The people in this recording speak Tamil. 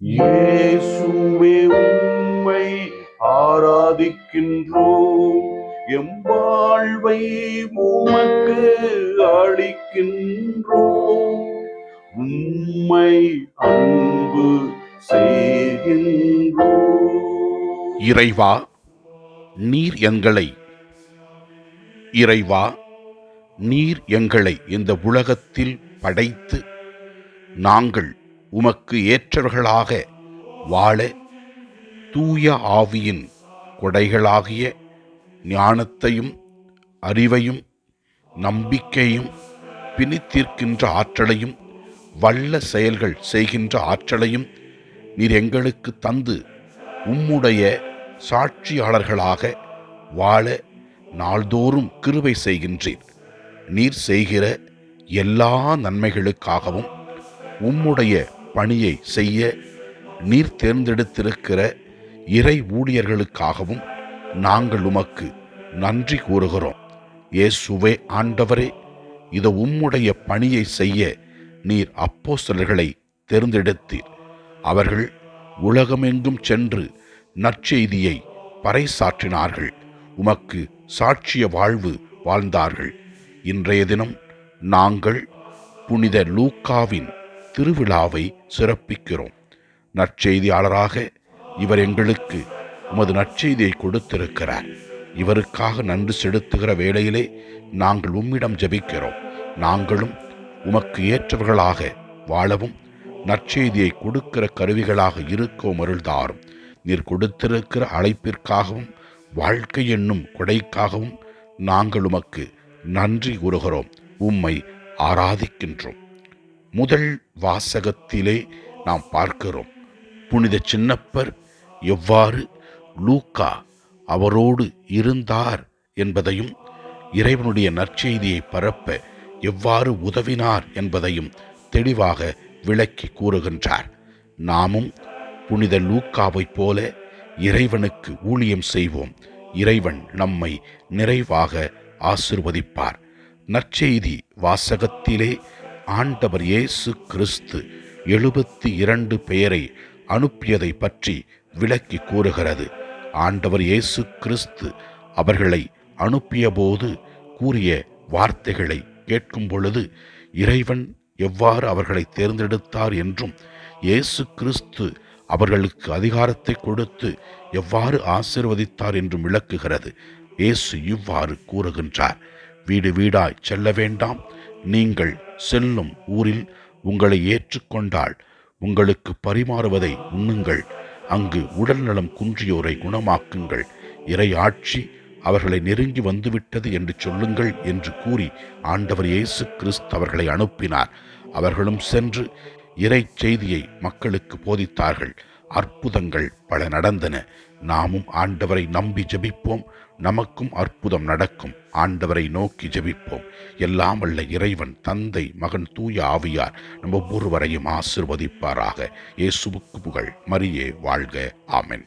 இயேசுவே உம்மை ஆராதிக்கின்றோம். எம் வாழ்வை உமக்கு அளிக்கின்றோம். உம்மை அன்பு செய்கின்றோம். இறைவா நீர் எங்களை இறைவா நீர் எங்களை இந்த உலகத்தில் படைத்து நாங்கள் உமக்கு ஏற்றவர்களாக வாழ தூய ஆவியின் கொடைகளாகிய ஞானத்தையும் அறிவையும் நம்பிக்கையும் பிணித்தீர்க்கின்ற ஆற்றலையும் வல்ல செயல்கள் செய்கின்ற ஆற்றலையும் நீர் எங்களுக்கு தந்து உம்முடைய சாட்சியாளர்களாக வாழ நாள்தோறும் கிருவை செய்கின்றீர். நீர் செய்கிற எல்லா நன்மைகளுக்காகவும் உம்முடைய பணியை செய்ய நீர் தேர்ந்தெடுத்திருக்கிற இறை ஊழியர்களுக்காகவும் நாங்கள் உமக்கு நன்றி கூறுகிறோம். இயேசுவே ஆண்டவரே இது உம்முடைய பணியை செய்ய நீர் அப்போஸ்தலர்களை தேர்ந்தெடுத்தீர். அவர்கள் உலகமெங்கும் சென்று நற்செய்தியை பறைசாற்றினார்கள். உமக்கு சாட்சிய வாழ்வு வாழ்ந்தார்கள். இன்றைய தினம் நாங்கள் புனித லூக்காவின் திருவிழாவை சிறப்பிக்கிறோம். நற்செய்தியாளராக இவர் எங்களுக்கு உமது நற்செய்தியை கொடுத்திருக்கிறார். இவருக்காக நன்றி செலுத்துகிற வேளையிலே நாங்கள் உம்மிடம் ஜெபிக்கிறோம். நாங்களும் உமக்கு ஏற்றவர்களாக வாழவும் நற்செய்தியை கொடுக்கிற கருவிகளாக இருக்கவும் அருள்தாரும். நீர் கொடுத்திருக்கிற அழைப்பிற்காகவும் வாழ்க்கை என்னும் கொடைக்காகவும் நாங்கள் உமக்கு நன்றி கூறுகிறோம். உம்மை ஆராதிக்கின்றோம். முதல் வாசகத்திலே நாம் பார்க்கிறோம். புனித சின்னப்பர் எவ்வாறு லூக்கா அவரோடு இருந்தார் என்பதையும் இறைவனுடைய நற்செய்தியை பரப்ப எவ்வாறு உதவினார் என்பதையும் தெளிவாக விளக்கி கூறுகின்றார். நாமும் புனித லூக்காவைப் போல இறைவனுக்கு ஊழியம் செய்வோம். இறைவன் நம்மை நிறைவாக ஆசிர்வதிப்பார். நற்செய்தி வாசகத்திலே ஆண்டவர் இயேசு கிறிஸ்து எழுபத்தி இரண்டு பேரை அனுப்பியதை பற்றி விளக்கி கூறுகிறது. ஆண்டவர் இயேசு கிறிஸ்து அவர்களை அனுப்பியபோது கூறிய வார்த்தைகளை கேட்கும் பொழுது இறைவன் எவ்வாறு அவர்களை தேர்ந்தெடுத்தார் என்றும் இயேசு கிறிஸ்து அவர்களுக்கு அதிகாரத்தை கொடுத்து எவ்வாறு ஆசிர்வதித்தார் என்றும் விளக்குகிறது. இயேசு இவ்வாறு கூறுகின்றார். வீடு வீடாய் செல்ல வேண்டாம். நீங்கள் செல்லும் ஊரில் உங்களை ஏற்றுக்கொண்டால் உங்களுக்கு பரிமாறுவதை உண்ணுங்கள். அங்கு உடல்நலம் குன்றியோரை குணமாக்குங்கள். இறை ஆட்சி அவர்களை நெருங்கி வந்துவிட்டது என்று சொல்லுங்கள் என்று கூறி ஆண்டவர் இயேசு கிறிஸ்து அவர்களை அனுப்பினார். அவர்களும் சென்று இறை செய்தியை மக்களுக்கு போதித்தார்கள். அற்புதங்கள் பல நடந்தன. நாமும் ஆண்டவரை நம்பி ஜெபிப்போம். நமக்கும் அற்புதம் நடக்கும். ஆண்டவரை நோக்கி ஜெபிப்போம். எல்லாம் வல்ல இறைவன் தந்தை மகன் தூய ஆவியார் நம்ம ஒவ்வொருவரையும் ஆசிர்வதிப்பாராக. இயேசுவுக்கு புகழ். மரியே வாழ்க. ஆமென்.